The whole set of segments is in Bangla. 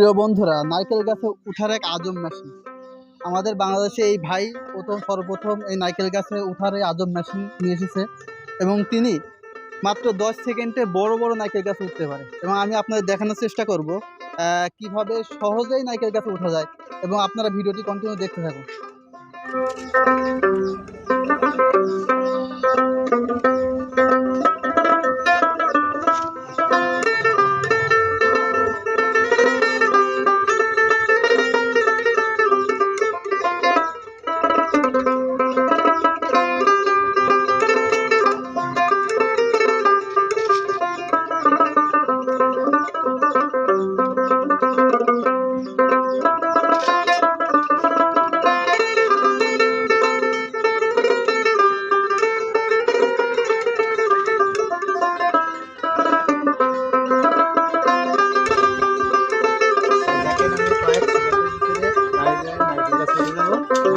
প্রিয় বন্ধুরা, নারকেল গাছে উঠার এক আজব মেশিন আমাদের বাংলাদেশে এই ভাই প্রথম সর্বপ্রথম এই নারকেল গাছে উঠার এই আজব মেশিন নিয়ে এসেছে এবং তিনি মাত্র দশ সেকেন্ডে বড় বড় নারকেল গাছে উঠতে পারে। এবং আমি আপনাদের দেখানোর চেষ্টা করব কীভাবে সহজেই নারকেল গাছে উঠা যায় এবং আপনারা ভিডিওটি কন্টিনিউ দেখতে থাকুন।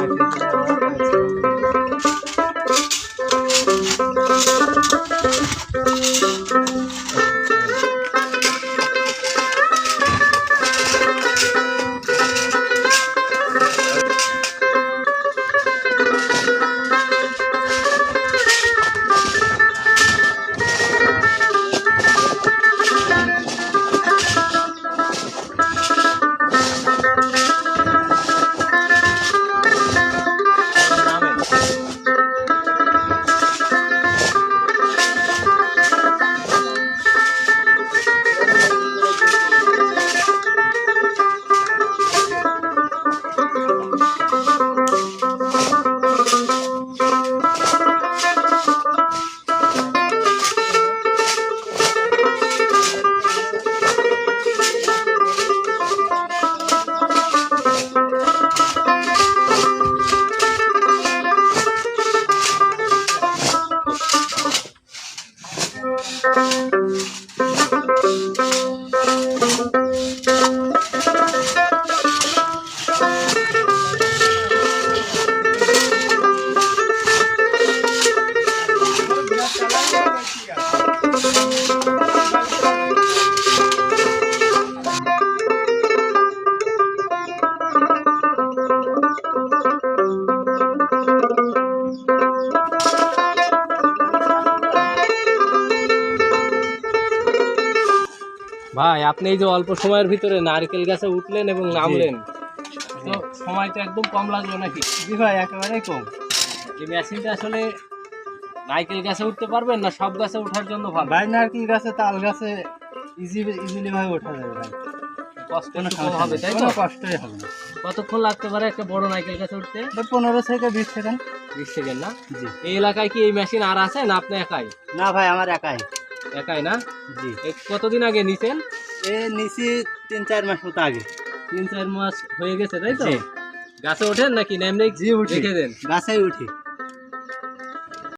যাব ভাই আপনি এই যে অল্প সময়ের ভিতরে নারকেল গাছে উঠলেন এবং নামলেন। তো সময়টা একদম কম লাগল নাকি? জি ভাই একেবারেই কম। এই মেশিনটা আসলে নারকেল গাছে উঠতে পারবেন না সব গাছে ওঠার জন্য ভালো? ভাই নারকেল গাছে তাল গাছে ইজি ইজিলি ভাবে ওঠা যাবে ভাই। কষ্ট হবে তাই তো? কষ্টই হবে না। কতক্ষণ লাগতে পারে একটা বড় নারকেল গাছে উঠতে? পনেরো থেকে বিশ সেকেন্ড। বিশ সেকেন্ড না? জি। এই এলাকায় কি এই মেশিন আর আছে না আপনি একাই? না ভাই আমার একাই। একাই না? জি। কতদিন আগে নিছেন? এ নিছি তিন চার মাস মতো আগে। তিন চার মাস হয়ে গেছে তাই তো? গাছে ওঠেন নাকি নেমনে জি উঠে। দেন? গাছে উঠি।